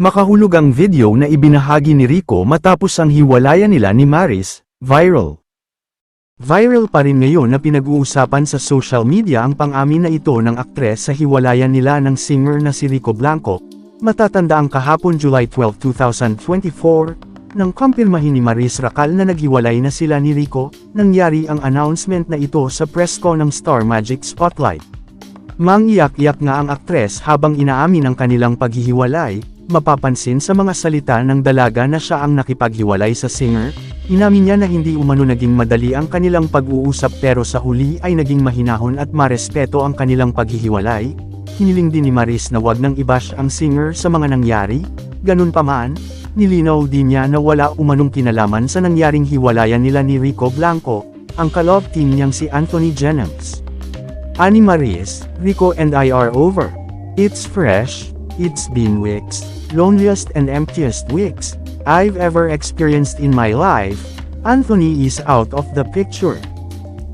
Makahulog ang video na ibinahagi ni Rico matapos ang hiwalayan nila ni Maris, viral. Viral pa rin ngayon na pinag-uusapan sa social media ang pang-amin na ito ng aktres sa hiwalayan nila ng singer na si Rico Blanco, matatanda ang kahapon July 12, 2024, nang kumpirmahin ni Maris Racal na naghiwalay na sila ni Rico, nangyari ang announcement na ito sa press ko ng Star Magic Spotlight. Mangiyak-iyak nga ang aktres habang inaamin ang kanilang paghihiwalay, mapapansin sa mga salita ng dalaga na siya ang nakipaghiwalay sa singer, inamin niya na hindi umano naging madali ang kanilang pag-uusap pero sa huli ay naging mahinahon at marespeto ang kanilang paghihiwalay, hiniling din ni Maris na wag nang ibash ang singer sa mga nangyari, ganun pa man, nilinaw din niya na wala umanong kinalaman sa nangyaring hiwalayan nila ni Rico Blanco, ang kalove team niyang si Anthony Jennings. Ani Maris, Rico and I are over. It's fresh, it's been weeks, loneliest and emptiest weeks I've ever experienced in my life. Anthony is out of the picture.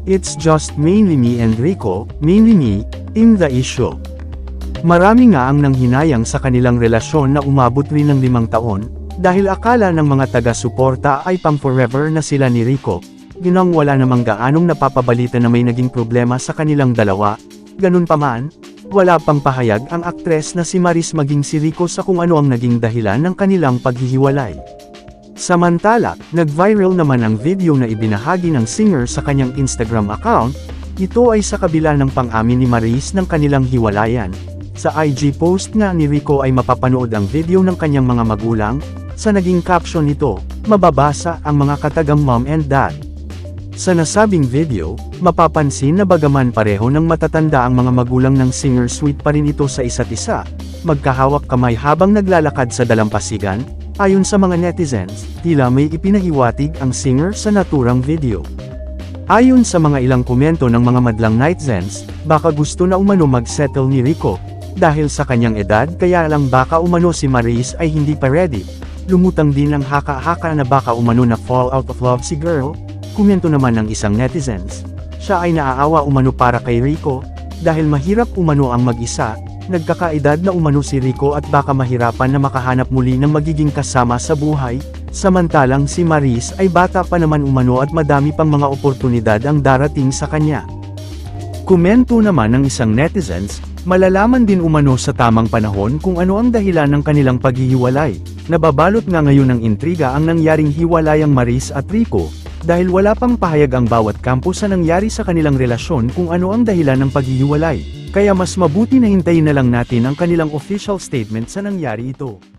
It's just mainly me and Rico, mainly me, in the issue. Marami nga ang nanghinayang sa kanilang relasyon na umabot rin ng limang taon, dahil akala ng mga taga-suporta ay pang forever na sila ni Rico, ginang wala namang gaanong napapabalita na may naging problema sa kanilang dalawa, ganun pa man, wala pang pahayag ang aktres na si Maris maging si Rico sa kung ano ang naging dahilan ng kanilang paghihiwalay. Samantala, nag-viral naman ang video na ibinahagi ng singer sa kanyang Instagram account, ito ay sa kabila ng pang-amin ni Maris ng kanilang hiwalayan. Sa IG post nga ni Rico ay mapapanood ang video ng kanyang mga magulang, sa naging caption nito, mababasa ang mga katagang mom and dad. Sa nasabing video, mapapansin na bagaman pareho ng matatanda ang mga magulang ng singer sweet pa rin ito sa isa't isa, magkahawak kamay habang naglalakad sa dalampasigan, ayon sa mga netizens, tila may ipinahiwatig ang singer sa naturang video. Ayon sa mga ilang komento ng mga madlang netizens, baka gusto na umano mag-settle ni Rico, dahil sa kanyang edad kaya lang baka umano si Maris ay hindi pa ready. Lumutang din ang haka-haka na baka umano na fall out of love si girl, komento naman ng isang netizens. Siya ay naaawa umano para kay Rico, dahil mahirap umano ang mag-isa, nagkakaedad na umano si Rico at baka mahirapan na makahanap muli ng magiging kasama sa buhay, samantalang si Maris ay bata pa naman umano at madami pang mga oportunidad ang darating sa kanya. Komento naman ng isang netizens, malalaman din umano sa tamang panahon kung ano ang dahilan ng kanilang paghihiwalay. Nababalot nga ngayon ng intriga ang nangyaring hiwalayang Maris at Rico, dahil wala pang pahayag ang bawat kampo sa nangyari sa kanilang relasyon kung ano ang dahilan ng paghihiwalay. Kaya mas mabuti na hintayin na lang natin ang kanilang official statement sa nangyari ito.